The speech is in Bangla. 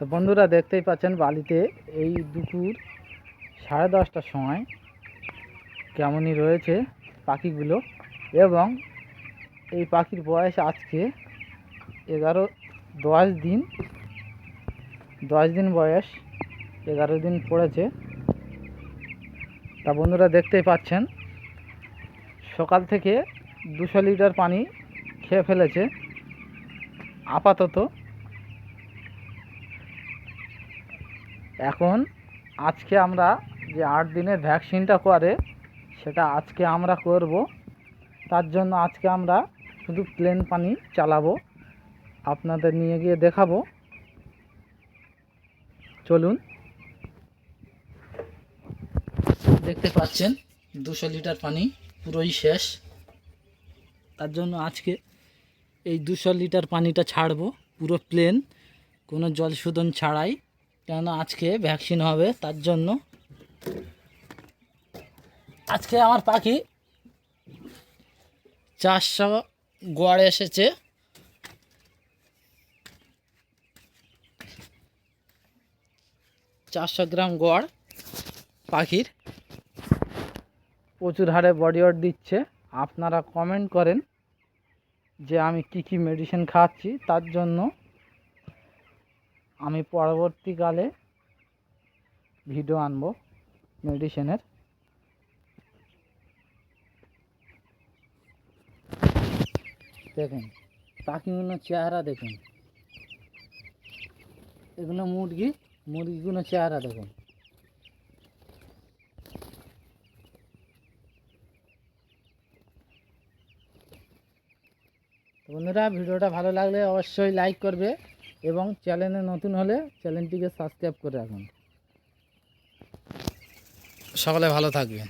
তো বন্ধুরা দেখতেই পাচ্ছেন বালিতে এই দুপুর সাড়ে দশটার সময় কেমনই রয়েছে পাখিগুলো এবং এই পাখির বয়স আজকে এগারো, দশ দিন দশ দিন বয়স, এগারো দিন পড়েছে। তা বন্ধুরা দেখতেই পাচ্ছেন, সকাল থেকে দুশো লিটার পানি খেয়ে ফেলেছে। আপাতত এখন আজকে আমরা যে আট দিনের ভ্যাকসিনটা করে, সেটা আজকে আমরা করব। তার জন্য আজকে আমরা শুধু প্লেন পানি চালাবো। আপনাদের নিয়ে গিয়ে দেখাবো। চলুন। দেখতে পাচ্ছেন, দুশো লিটার পানি পুরোই শেষ। তার জন্য আজকে এই দুশো লিটার পানিটা ছাড়বো, পুরো প্লেন কোনো জল শোধন ছাড়াই। কেননা আজকে ভ্যাকসিন হবে, তার জন্য। আজকে আমার পাখি চারশো গড় এসেছে। চারশো গ্রাম গড় পাখির। প্রচুর হারে বডি ওয়াট দিচ্ছে। আপনারা কমেন্ট করেন যে আমি কি কি মেডিসিন খাচ্ছি, তার জন্য আমি পরবর্তীকালে ভিডিও আনব মেডিসিনের দেখুন পাখিগুলো চেহারা দেখুন। এগুলো মুরগি মুরগিগুলো চেহারা দেখুন। বন্ধুরা, ভিডিওটা ভালো লাগলে অবশ্যই লাইক করবে। এবং চ্যানেলে নতুন হলে চ্যানেলটিকে সাবস্ক্রাইব করে রাখুন। সকলে ভালো থাকবেন।